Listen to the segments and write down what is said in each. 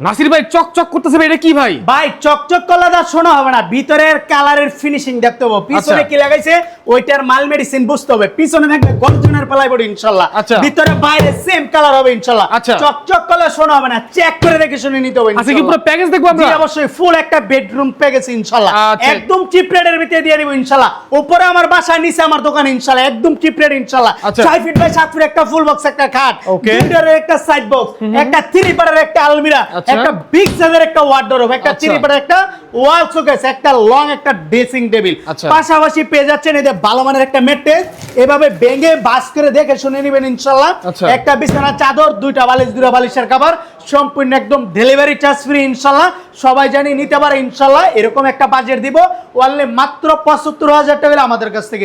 নাসির ভাই চক চক করতেছে ভাই এটা কি ভাই ভাই চকচক করলে তার শোনা হবে না ভিতরের কালারের ফিনিশিং দেখতে হবে পিছনে আচ্ছা। কি লাগাইছে ওইটার মাল মেডিসিন বুঝতে হবে পিছনে থাকবে গর্জনের পালাই বডি ইনশাল্লাহ আচ্ছা। ভিতরে বাইরে সেম কালার হবে ইনশাল্লাহ আচ্ছা। চকচক করলে শোনা হবে না চেক করে দেখে শুনে নিতে হবে আচ্ছা কি পুরো। প্যাকেজ দেখব জি আমরা অবশ্যই ফুল একটা বেডরুম প্যাকেজ ইনশাল্লাহ আচ্ছা। একদম চিপ রেটের ভিতরে দিয়ে দিব ইনশাল্লাহ উপরে আমার বাসা নিচে আমার দোকান ইনশাল্লাহ একদম চিপ রেট আচ্ছা। ছয় ফিট বাই সাত ফিট একটা ফুল বক্স একটা খাট. দুইটারের একটা সাইড বক্স একটা থ্রি পারের একটা আলমিরা। একটা বিগ সাইজের একটা ওয়ার্ডরোব একটা আচ্ছা। থ্রি একটা ওয়াল শোকেস একটা লং একটা ড্রেসিং টেবিল আচ্ছা। পাশাপাশি পেয়ে যাচ্ছেন এদের ভালো মানের একটা মেট্রেস এভাবে ভেঙে বাস করে দেখে শুনে নেবেন ইনশাল্লাহ আচ্ছা। একটা বিছানা চাদর দুইটা বালিশ দুটা বালিশের কভার সম্পূর্ণ একদম ডেলিভারি চার্জ ফ্রি ইনশাল্লাহ। সবাই জানি নিতে পারে ইনশাল্লাহ। এরকম একটা বাজেট দিব। ওয়ানলি মাত্র পঁচাত্তর হাজার টাকা আমাদের কাছ থেকে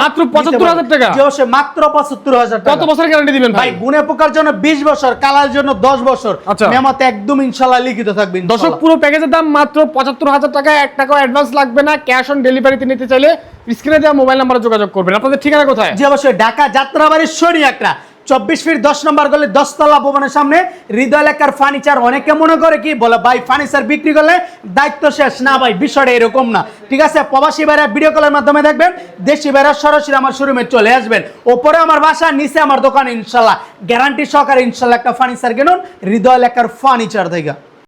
মাত্র 75,000 পারবে। টাকা? অবশ্যই মাত্র পঁচাত্তর হাজার কত টাকা। বছর গ্যারান্টি দিবেন ভাই? গুনে পোকার জন্য বিশ বছর কালার জন্য দশ বছর। আচ্ছা। মেমতে একদম ইনশাল্লাহ লিখিত থাকবে দর্শক পুরো প্যাকেজের দাম মাত্র পঁচাত্তর হাজার টাকা। এক টাকা অ্যাডভান্স লাগবে না। ক্যাশ অন ডেলিভারিতে নিতে চাইলে স্ক্রিনে দেওয়া মোবাইল নাম্বারে যোগাযোগ করবেন। আপনাদের ঠিকানা কোথায়? জি অবশ্যই ঢাকা যাত্রাবাড়ির শনি একটা চব্বিশ ফিট দশ নম্বর গলে, দশতলা ভবনের সামনে হৃদয় এলাকার ফার্নিচার অনেকে মনে করে কি, বলে, ভাই ফার্নিচার বিক্রি করলে দায়িত্ব শেষ। না, ভাই, বিষয়টা এরকম না। ঠিক আছে, প্রবাসী ভাইরা ভিডিও কলের মাধ্যমে দেখবেন, দেশি ভাইরা সরাসরি আমার শোরুমে চলে আসবেন। ওপরে আমার বাসা, নিচে আমার দোকান, ইনশাল্লাহ। গ্যারান্টি সহকারে ইনশাল্লাহ একটা ফার্নিচার কিনুন, হৃদয় এলাকার ফার্নিচার থেকে।